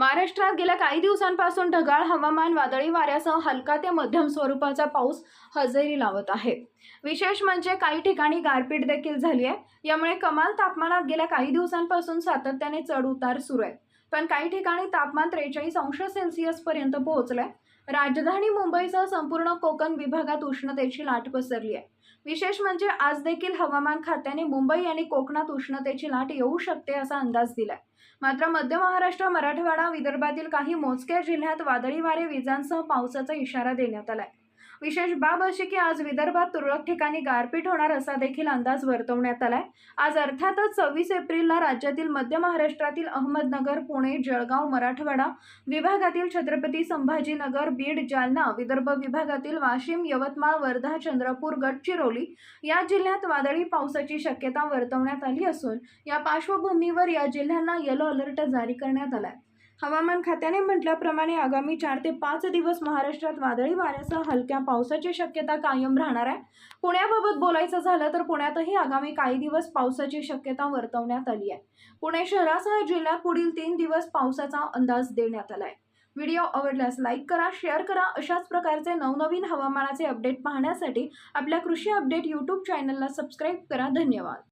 महाराष्ट्रात गेल्या काही दिवसांपासून ढगाळ हवामान वादळी वाऱ्यासह हलका ते मध्यम स्वरूपाचा पाऊस हजेरी लावत आहे. विशेष म्हणजे काही ठिकाणी गारपीट देखील झाली आहे. यामुळे कमाल तापमानात गेल्या काही दिवसांपासून सातत्याने चढ उतार सुरू आहे. पण काही ठिकाणी तापमान त्रेचाळीस अंश सेल्सिअस पर्यंत पोहोचलंय. राजधानी मुंबईसह संपूर्ण कोकण विभागात उष्णतेची लाट पसरली आहे. विशेष म्हणजे आज देखील हवामान खात्याने मुंबई आणि कोकणात उष्णतेची लाट येऊ शकते असा अंदाज दिलाय. मात्र मध्य महाराष्ट्र मराठवाडा विदर्भातील काही मोजक्या जिल्ह्यात वादळी वारे विजांसह पावसाचा इशारा देण्यात आलाय. विशेष बाब अशी की आज विदर्भात तुरळक ठिकाणी गारपीट होणार असा देखील अंदाज वर्तवण्यात आलाय. आज अर्थातच सव्वीस एप्रिलला राज्यातील मध्य महाराष्ट्रातील अहमदनगर पुणे जळगाव मराठवाडा विभागातील छत्रपती संभाजीनगर बीड जालना विदर्भ विभागातील वाशिम यवतमाळ वर्धा चंद्रपूर गडचिरोली या जिल्ह्यात वादळी पावसाची शक्यता वर्तवण्यात आली असून या पार्श्वभूमीवर या जिल्ह्यांना येलो अलर्ट जारी करण्यात आलाय. हवामान खात्याने म्हटल्याप्रमाणे आगामी चार ते पाच दिवस महाराष्ट्रात वादळी वाऱ्यासह हलक्या पावसाची शक्यता कायम राहणार आहे. पुण्याबाबत बोलायचं झालं तर पुण्यातही आगामी काही दिवस पावसाची शक्यता वर्तवण्यात आली आहे. पुणे शहरासह जिल्ह्यात पुढील तीन दिवस पावसाचा अंदाज देण्यात आला आहे व्हिडिओ आवडल्यास लाईक करा शेअर करा अशाच प्रकारचे नवनवीन हवामानाचे अपडेट पाहण्यासाठी आपल्या कृषी अपडेट यूट्यूब चॅनलला सबस्क्राईब करा. धन्यवाद.